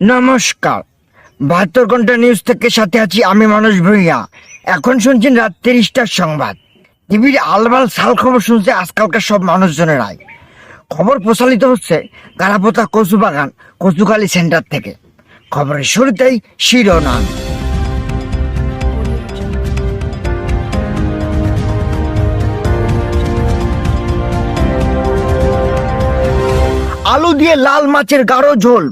নমস্কার। বাহাত্তর ঘণ্টা নিউজ থেকে সাথে আছি আমি মানুষ ভূঁইয়া। এখন শুনছেন রাত তিরিশটার সংবাদ। টিভির আলবাল সাল খবর শুনছে আজকালকার সব মানুষজনেরাই। খবর প্রচালিত হচ্ছে গারাপোতা কচু বাগান কচুখালী সেন্টার থেকে। খবরের শুরুতেই শিরোনাম। আলু দিয়ে লাল মাছের গাঢ় ঝোল।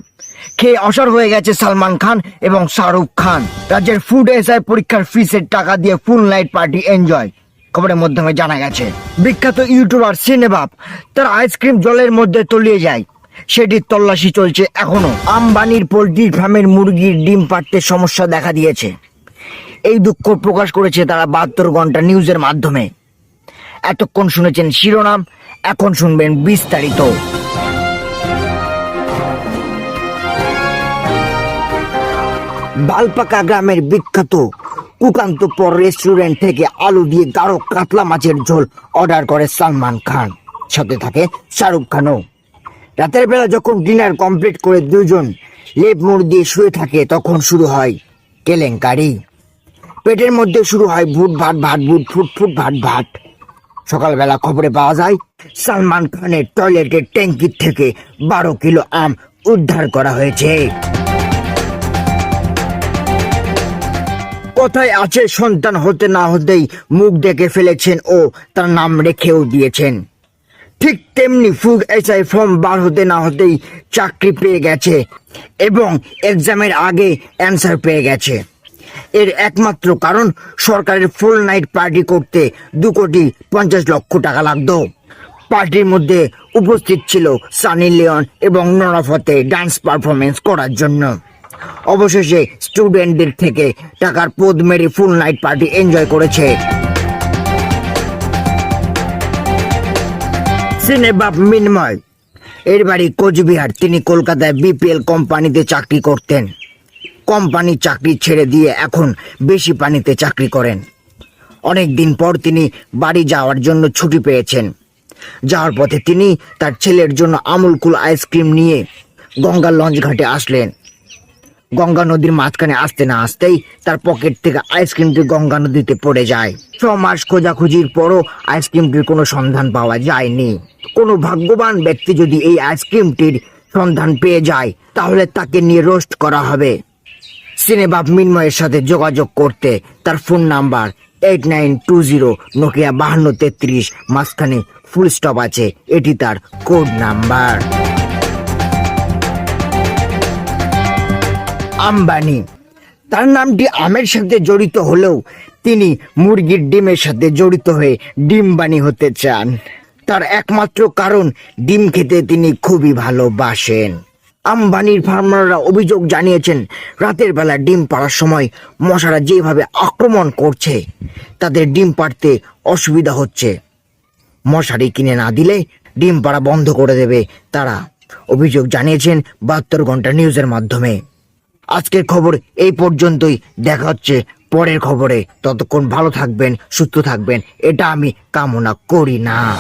খেয়ে অসর হয়ে গেছে সালমান খান এবং শাহরুখ খান। রাজ্যের ফুড এসআই পরীক্ষার ফিসের টাকা দিয়ে ফুল নাইট পার্টি এনজয় খবরের মাধ্যমে জানা গেছে। বিখ্যাত ইউটিউবার সিনেবাব, তার আইসক্রিম জলের মধ্যে তলিয়ে যায়। সেটির তল্লাশি চলছে এখনও। আম্বানির পোলট্রি ফার্মের মুরগির ডিম পাড়তে সমস্যা দেখা দিয়েছে। এই দুঃখ প্রকাশ করেছে তারা বাহাত্তর ঘণ্টা নিউজের মাধ্যমে। এতক্ষণ শুনেছেন শিরোনাম, এখন শুনবেন বিস্তারিত। বালপাকা গ্রামের বিখ্যাত কুকান্তপর রেস্টুরেন্ট থেকে আলু দিয়ে গাঢ় কাতলা মাছের ঝোল অর্ডার করে সালমান খান। সাথে থাকে শাহরুখ খানও। রাতের বেলা যখন ডিনার কমপ্লিট করে দুজন লেপ মুড় দিয়ে শুয়ে থাকে, তখন শুরু হয় কেলেঙ্কারি। পেটের মধ্যে শুরু হয় ভুট ভাট ভাট ভুট, ফুট ফুট ভাট ভাট সকালবেলা খবরে পাওয়া যায়, সালমান খানের টয়লেটের ট্যাঙ্কির থেকে বারো কিলো আম উদ্ধার করা হয়েছে। কোথায় আছে, সন্তান হতে না হতেই মুখ ডেকে ফেলেছেন ও তার নাম রেখেও দিয়েছেন। ঠিক তেমনি ফুড এসআই ফর্ম বার হতে না হতেই চাকরি পেয়ে গেছে এবং এক্সামের আগে অ্যান্সার পেয়ে গেছে। এর একমাত্র কারণ, সরকারের ফুল নাইট পার্টি করতে দু কোটি পঞ্চাশ লক্ষ টাকা লাগতো। পার্টির মধ্যে উপস্থিত ছিল সানি লিওন এবং নরফতে ডান্স পারফরমেন্স করার জন্য। অবশেষে স্টুডেন্টদের থেকে টাকার পদ মেরে ফুল নাইট পার্টি এনজয় করেছে। সিনেবাব মিনময় এর বাড়ি কোচবিহার, তিনি কলকাতায় বিপিএল কোম্পানিতে চাকরি করতেন। কোম্পানি চাকরি ছেড়ে দিয়ে এখন বেশি পানিতে চাকরি করেন। অনেক দিন পর তিনি বাড়ি যাওয়ার জন্য ছুটি পেয়েছেন। যাওয়ার পথে তিনি তার ছেলের জন্য আমুলকুল আইসক্রিম নিয়ে গঙ্গা লঞ্চ ঘাটে আসলেন। গঙ্গা নদীর মাঝখানে আসতে না আসতেই তার পকেট থেকে আইসক্রিমটি গঙ্গা নদীতে পড়ে যায়। ছ মাস খোঁজাখুঁজির পরও আইসক্রিমটির কোনো সন্ধান পাওয়া যায়নি। কোনো ভাগ্যবান ব্যক্তি যদি এই আইসক্রিমটির সন্ধান পেয়ে যায়, তাহলে তাকে নিয়ে রোস্ট করা হবে। সিনেবাব মিনময়ের সাথে যোগাযোগ করতে তার phone number eight nine two zero Nokia বাহান্ন তেত্রিশ মাঝখানে ফুল স্টপ আছে। এটি তার কোড নাম্বার আম্বানি। তার নামটি আমের সাথে জড়িত হলেও তিনি মুরগির ডিমের সাথে জড়িত হয়ে ডিমবানি হতে চান। তার একমাত্র কারণ, ডিম খেতে তিনি খুবই ভালোবাসেন। আম্বানির ফার্মাররা অভিযোগ জানিয়েছেন, রাতের বেলা ডিম পাড়ার সময় মশারা যেভাবে আক্রমণ করছে তাদের ডিম পাড়তে অসুবিধা হচ্ছে। মশারি কিনে না দিলে ডিম পাড়া বন্ধ করে দেবে তারা। অভিযোগ জানিয়েছেন বাহাত্তর ঘণ্টা নিউজের মাধ্যমে। আজকের খবর এই পর্যন্তই। দেখা হচ্ছে পরের খবরে। ততক্ষণ ভালো থাকবেন, সুস্থ থাকবেন, এটা আমি কামনা করি না।